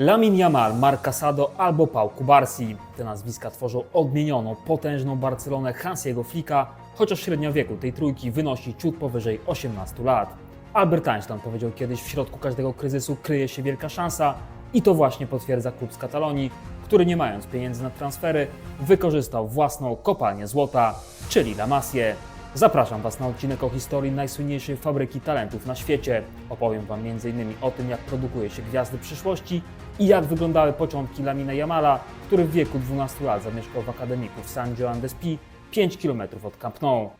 Lamin Yamal, Marc Casado albo Pau Kubarsi. Te nazwiska tworzą odmienioną, potężną Barcelonę Hansiego Flicka, chociaż średnia wieku tej trójki wynosi ciut powyżej 18 lat. Albert Einstein powiedział kiedyś, w środku każdego kryzysu kryje się wielka szansa i to właśnie potwierdza klub z Katalonii, który nie mając pieniędzy na transfery, wykorzystał własną kopalnię złota, czyli La. Zapraszam Was na odcinek o historii najsłynniejszej fabryki talentów na świecie. Opowiem Wam m.in. o tym, jak produkuje się gwiazdy przyszłości i jak wyglądały początki Lamina Yamala, który w wieku 12 lat zamieszkał w akademiku w San Joan d'Espí, 5 km od Camp Nou.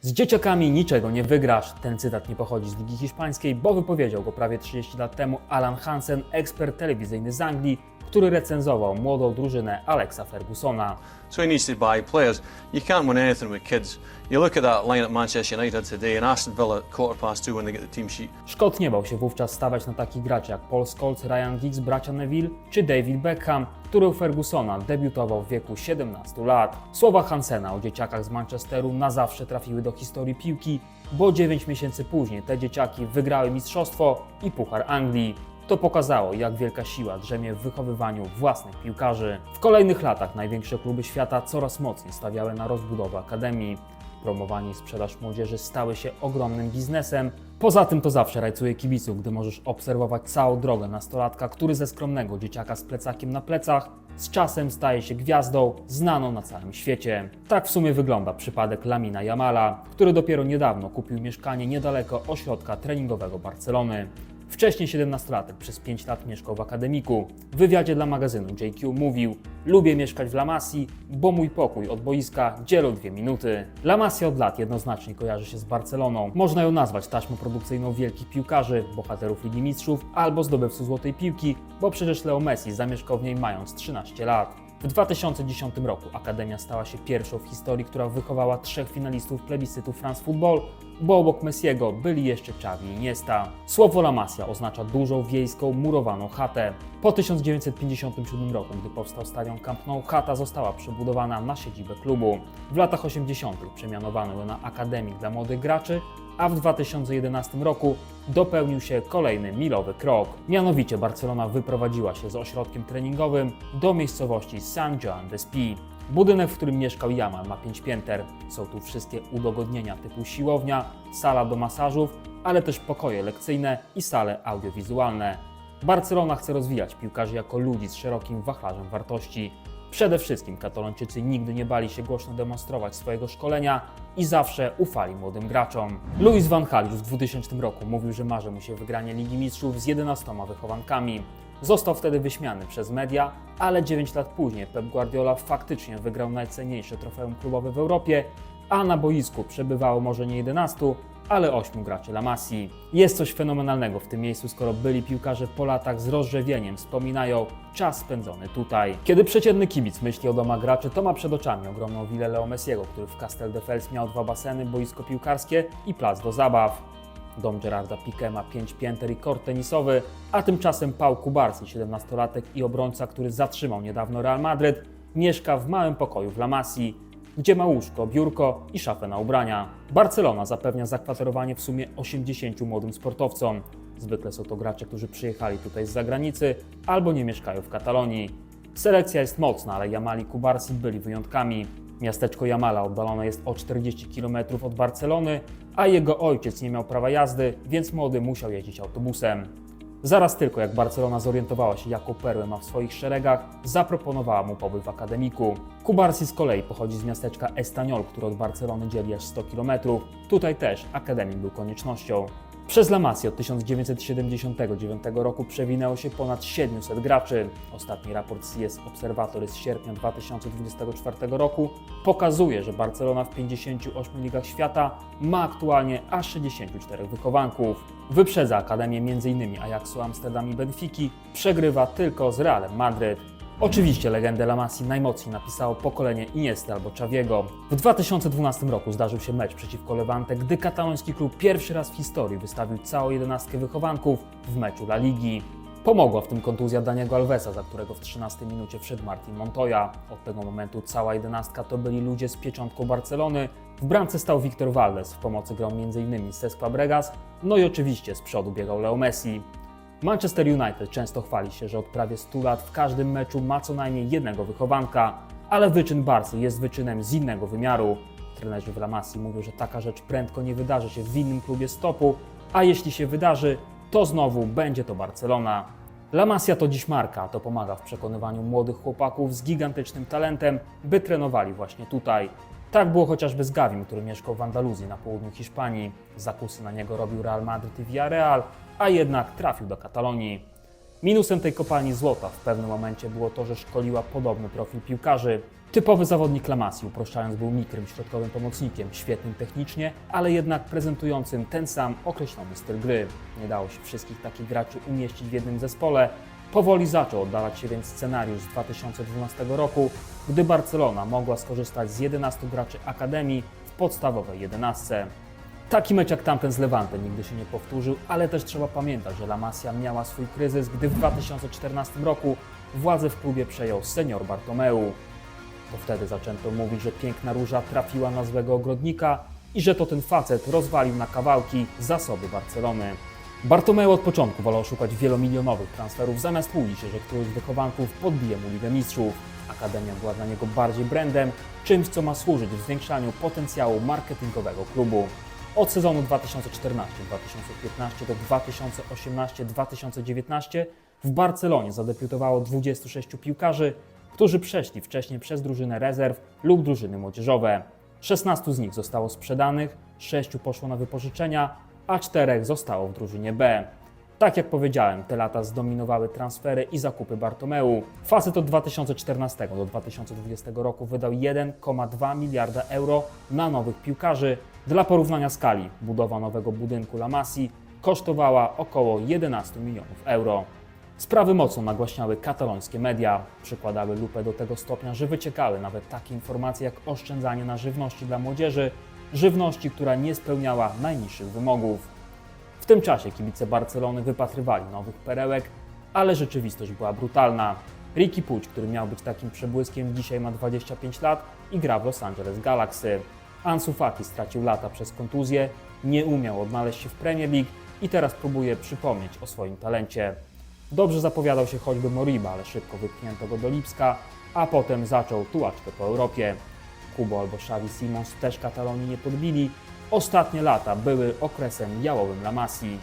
Z dzieciakami niczego nie wygrasz. Ten cytat nie pochodzi z Ligi Hiszpańskiej, bo wypowiedział go prawie 30 lat temu Alan Hansen, ekspert telewizyjny z Anglii, który recenzował młodą drużynę Alexa Fergusona. So he needs to buy players. You can't win anything with kids. You look at that line at Manchester United today and Aston Villa quarter past two when they get the team sheet. Szkot nie bał się wówczas stawać na takich graczy jak Paul Scholes, Ryan Giggs, bracia Neville czy David Beckham, który u Fergusona debiutował w wieku 17 lat. Słowa Hansena o dzieciakach z Manchesteru na zawsze trafiły do historii piłki, bo 9 miesięcy później te dzieciaki wygrały mistrzostwo i Puchar Anglii. To pokazało, jak wielka siła drzemie w wychowywaniu własnych piłkarzy. W kolejnych latach największe kluby świata coraz mocniej stawiały na rozbudowę akademii. Promowanie i sprzedaż młodzieży stały się ogromnym biznesem. Poza tym to zawsze rajcuje kibiców, gdy możesz obserwować całą drogę nastolatka, który ze skromnego dzieciaka z plecakiem na plecach z czasem staje się gwiazdą znaną na całym świecie. Tak w sumie wygląda przypadek Lamina Yamala, który dopiero niedawno kupił mieszkanie niedaleko ośrodka treningowego Barcelony. Wcześniej 17-latek przez 5 lat mieszkał w akademiku. W wywiadzie dla magazynu JQ mówił: Lubię mieszkać w La Masii, bo mój pokój od boiska dzielą dwie minuty. La Masia od lat jednoznacznie kojarzy się z Barceloną. Można ją nazwać taśmą produkcyjną wielkich piłkarzy, bohaterów Ligi Mistrzów albo zdobywców złotej piłki, bo przecież Leo Messi zamieszkał w niej mając 13 lat. W 2010 roku Akademia stała się pierwszą w historii, która wychowała trzech finalistów plebiscytu France Football, bo obok Messiego byli jeszcze Xavi i Iniesta. Słowo La Masia oznacza dużą wiejską murowaną chatę. Po 1957 roku, gdy powstał stadion Camp Nou, chata została przebudowana na siedzibę klubu. W latach 80. przemianowano ją na Akademik dla młodych graczy, a w 2011 roku dopełnił się kolejny milowy krok. Mianowicie Barcelona wyprowadziła się z ośrodkiem treningowym do miejscowości San Joan d'Espí. Budynek, w którym mieszkał Jamal, ma 5 pięter. Są tu wszystkie udogodnienia typu siłownia, sala do masażów, ale też pokoje lekcyjne i sale audiowizualne. Barcelona chce rozwijać piłkarzy jako ludzi z szerokim wachlarzem wartości. Przede wszystkim katalończycy nigdy nie bali się głośno demonstrować swojego szkolenia i zawsze ufali młodym graczom. Louis van Gaal już w 2000 roku mówił, że marzy mu się wygranie Ligi Mistrzów z 11 wychowankami. Został wtedy wyśmiany przez media, ale 9 lat później Pep Guardiola faktycznie wygrał najcenniejsze trofeum klubowe w Europie, a na boisku przebywało może nie 11, ale 8 graczy La Masii. Jest coś fenomenalnego w tym miejscu, skoro byli piłkarze po latach z rozrzewieniem wspominają czas spędzony tutaj. Kiedy przeciętny kibic myśli o domach graczy, to ma przed oczami ogromną willę Leo Messiego, który w Castel de Fels miał dwa baseny, boisko piłkarskie i plac do zabaw. Dom Gerarda Piqué ma 5 pięter i kort tenisowy, a tymczasem Pau Kubarsi, 17-latek i obrońca, który zatrzymał niedawno Real Madryt, mieszka w małym pokoju w La Masii, gdzie ma łóżko, biurko i szafę na ubrania. Barcelona zapewnia zakwaterowanie w sumie 80 młodym sportowcom. Zwykle są to gracze, którzy przyjechali tutaj z zagranicy albo nie mieszkają w Katalonii. Selekcja jest mocna, ale Jamali Kubarsi byli wyjątkami. Miasteczko Jamala oddalone jest o 40 km od Barcelony, a jego ojciec nie miał prawa jazdy, więc młody musiał jeździć autobusem. Zaraz tylko jak Barcelona zorientowała się, jaką perłę ma w swoich szeregach, zaproponowała mu pobyt w akademiku. Kubarsi z kolei pochodzi z miasteczka Estaniol, które od Barcelony dzieli aż 100 km. Tutaj też akademik był koniecznością. Przez La Masia od 1979 roku przewinęło się ponad 700 graczy. Ostatni raport CS Observatory z sierpnia 2024 roku pokazuje, że Barcelona w 58 ligach świata ma aktualnie aż 64 wychowanków. Wyprzedza Akademię m.in. Ajaxu Amsterdam i Benfiki, przegrywa tylko z Realem Madryt. Oczywiście legendę La Masii najmocniej napisało pokolenie Iniesty albo Czawiego. W 2012 roku zdarzył się mecz przeciwko Levante, gdy kataloński klub pierwszy raz w historii wystawił całą jedenastkę wychowanków w meczu La Ligi. Pomogła w tym kontuzja Daniego Alvesa, za którego w 13 minucie wszedł Martin Montoya. Od tego momentu cała jedenastka to byli ludzie z pieczątką Barcelony, W bramce stał Victor Valdes, w pomocy grał m.in. Cesc Fabregas, no i oczywiście z przodu biegał Leo Messi. Manchester United często chwali się, że od prawie 100 lat w każdym meczu ma co najmniej jednego wychowanka, ale wyczyn Barcy jest wyczynem z innego wymiaru. Trenerzy w La Masia mówią, że taka rzecz prędko nie wydarzy się w innym klubie stopu, a jeśli się wydarzy, to znowu będzie to Barcelona. La Masia to dziś marka, to pomaga w przekonywaniu młodych chłopaków z gigantycznym talentem, by trenowali właśnie tutaj. Tak było chociażby z Gavim, który mieszkał w Andaluzji na południu Hiszpanii. Zakusy na niego robił Real Madrid i Villarreal, a jednak trafił do Katalonii. Minusem tej kopalni złota w pewnym momencie było to, że szkoliła podobny profil piłkarzy. Typowy zawodnik Lamassi, uproszczając, był mikrym środkowym pomocnikiem, świetnym technicznie, ale jednak prezentującym ten sam określony styl gry. Nie dało się wszystkich takich graczy umieścić w jednym zespole. Powoli zaczął oddalać się więc scenariusz z 2012 roku, gdy Barcelona mogła skorzystać z 11 graczy Akademii w podstawowej 11. Taki mecz jak tamten z Levante nigdy się nie powtórzył, ale też trzeba pamiętać, że La Masia miała swój kryzys, gdy w 2014 roku władzę w klubie przejął senior Bartomeu. To wtedy zaczęto mówić, że piękna róża trafiła na złego ogrodnika i że to ten facet rozwalił na kawałki zasoby Barcelony. Bartomeu od początku wolał szukać wielomilionowych transferów, zamiast łudzić się, że któryś z wychowanków podbije mu Ligę Mistrzów. Akademia była dla niego bardziej brandem, czymś co ma służyć w zwiększaniu potencjału marketingowego klubu. Od sezonu 2014-2015 do 2018-2019 w Barcelonie zadebiutowało 26 piłkarzy, którzy przeszli wcześniej przez drużynę rezerw lub drużyny młodzieżowe. 16 z nich zostało sprzedanych, 6 poszło na wypożyczenia, a 4 zostało w drużynie B. Tak jak powiedziałem, te lata zdominowały transfery i zakupy Bartomeu. Facet od 2014 do 2020 roku wydał 1,2 miliarda euro na nowych piłkarzy. Dla porównania skali, budowa nowego budynku La Masi kosztowała około 11 milionów euro. Sprawy mocno nagłaśniały katalońskie media. Przykładały lupę do tego stopnia, że wyciekały nawet takie informacje jak oszczędzanie na żywności dla młodzieży, żywności, która nie spełniała najniższych wymogów. Tym czasie kibice Barcelony wypatrywali nowych perełek, ale rzeczywistość była brutalna. Ricky Puig, który miał być takim przebłyskiem, dzisiaj ma 25 lat i gra w Los Angeles Galaxy. Ansu Fati stracił lata przez kontuzję, nie umiał odnaleźć się w Premier League i teraz próbuje przypomnieć o swoim talencie. Dobrze zapowiadał się choćby Moriba, ale szybko wypchnięto go do Lipska, a potem zaczął tułaczkę po Europie. Kubo albo Xavi Simons też Katalonii nie podbili. Ostatnie lata były okresem jałowym La Masii.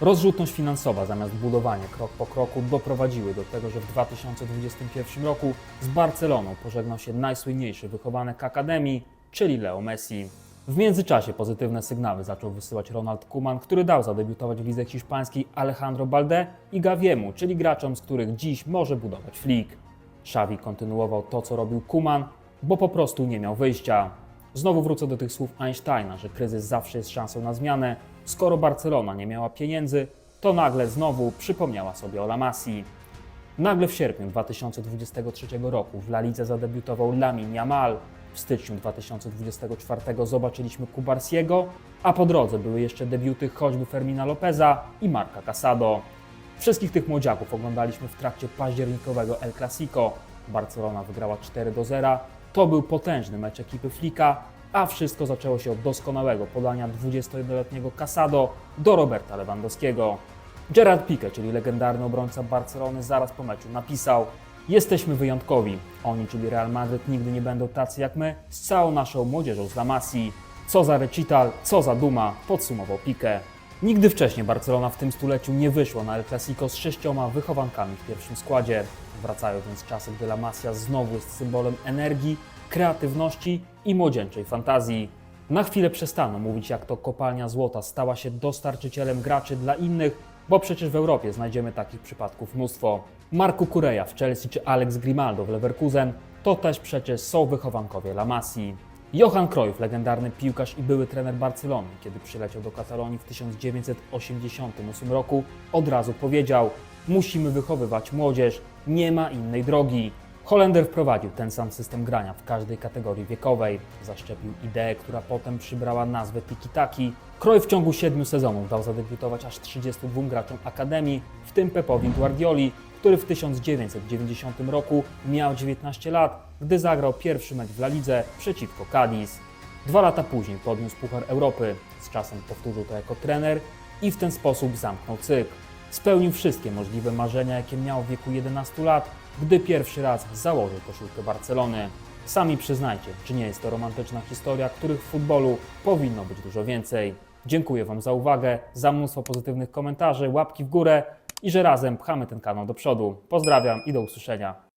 Rozrzutność finansowa zamiast budowania krok po kroku doprowadziły do tego, że w 2021 roku z Barceloną pożegnał się najsłynniejszy wychowanek Akademii, czyli Leo Messi. W międzyczasie pozytywne sygnały zaczął wysyłać Ronald Koeman, który dał zadebiutować w lidze hiszpańskiej Alejandro Balde i Gaviemu, czyli graczom, z których dziś może budować flik. Xavi kontynuował to, co robił Koeman, bo po prostu nie miał wyjścia. Znowu wrócę do tych słów Einsteina, że kryzys zawsze jest szansą na zmianę. Skoro Barcelona nie miała pieniędzy, to nagle znowu przypomniała sobie o La. Nagle w sierpniu 2023 roku w La Lidze zadebiutował Lamin Yamal. W styczniu 2024 zobaczyliśmy Kubarsiego, a po drodze były jeszcze debiuty choćby Fermina Lopeza i Marka Casado. Wszystkich tych młodziaków oglądaliśmy w trakcie październikowego El Clasico. Barcelona wygrała 4 do 0. To był potężny mecz ekipy Flika, a wszystko zaczęło się od doskonałego podania 21-letniego Casado do Roberta Lewandowskiego. Gerard Piqué, czyli legendarny obrońca Barcelony, zaraz po meczu napisał: Jesteśmy wyjątkowi. Oni, czyli Real Madrid, nigdy nie będą tacy jak my, z całą naszą młodzieżą z La Masii. Co za recital, co za duma, podsumował Piqué. Nigdy wcześniej Barcelona w tym stuleciu nie wyszła na El Clasico z sześcioma wychowankami w pierwszym składzie. Wracają więc czasy, gdy La Masia znowu jest symbolem energii, kreatywności i młodzieńczej fantazji. Na chwilę przestano mówić, jak to kopalnia złota stała się dostarczycielem graczy dla innych, bo przecież w Europie znajdziemy takich przypadków mnóstwo. Marco Kureja w Chelsea czy Alex Grimaldo w Leverkusen to też przecież są wychowankowie La Masii. Johan Cruyff, legendarny piłkarz i były trener Barcelony, kiedy przyleciał do Katalonii w 1988 roku, od razu powiedział: Musimy wychowywać młodzież, nie ma innej drogi. Holender wprowadził ten sam system grania w każdej kategorii wiekowej. Zaszczepił ideę, która potem przybrała nazwę tiki-taki. Cruyff w ciągu siedmiu sezonów dał zadebiutować aż 32 graczom Akademii, w tym Pepowi Guardioli, który w 1990 roku miał 19 lat, gdy zagrał pierwszy mecz w La Lidze przeciwko Cadiz. Dwa lata później podniósł Puchar Europy. Z czasem powtórzył to jako trener i w ten sposób zamknął cykl. Spełnił wszystkie możliwe marzenia, jakie miał w wieku 11 lat, gdy pierwszy raz założył koszulkę Barcelony. Sami przyznajcie, czy nie jest to romantyczna historia, których w futbolu powinno być dużo więcej. Dziękuję Wam za uwagę, za mnóstwo pozytywnych komentarzy, łapki w górę i że razem pchamy ten kanał do przodu. Pozdrawiam i do usłyszenia.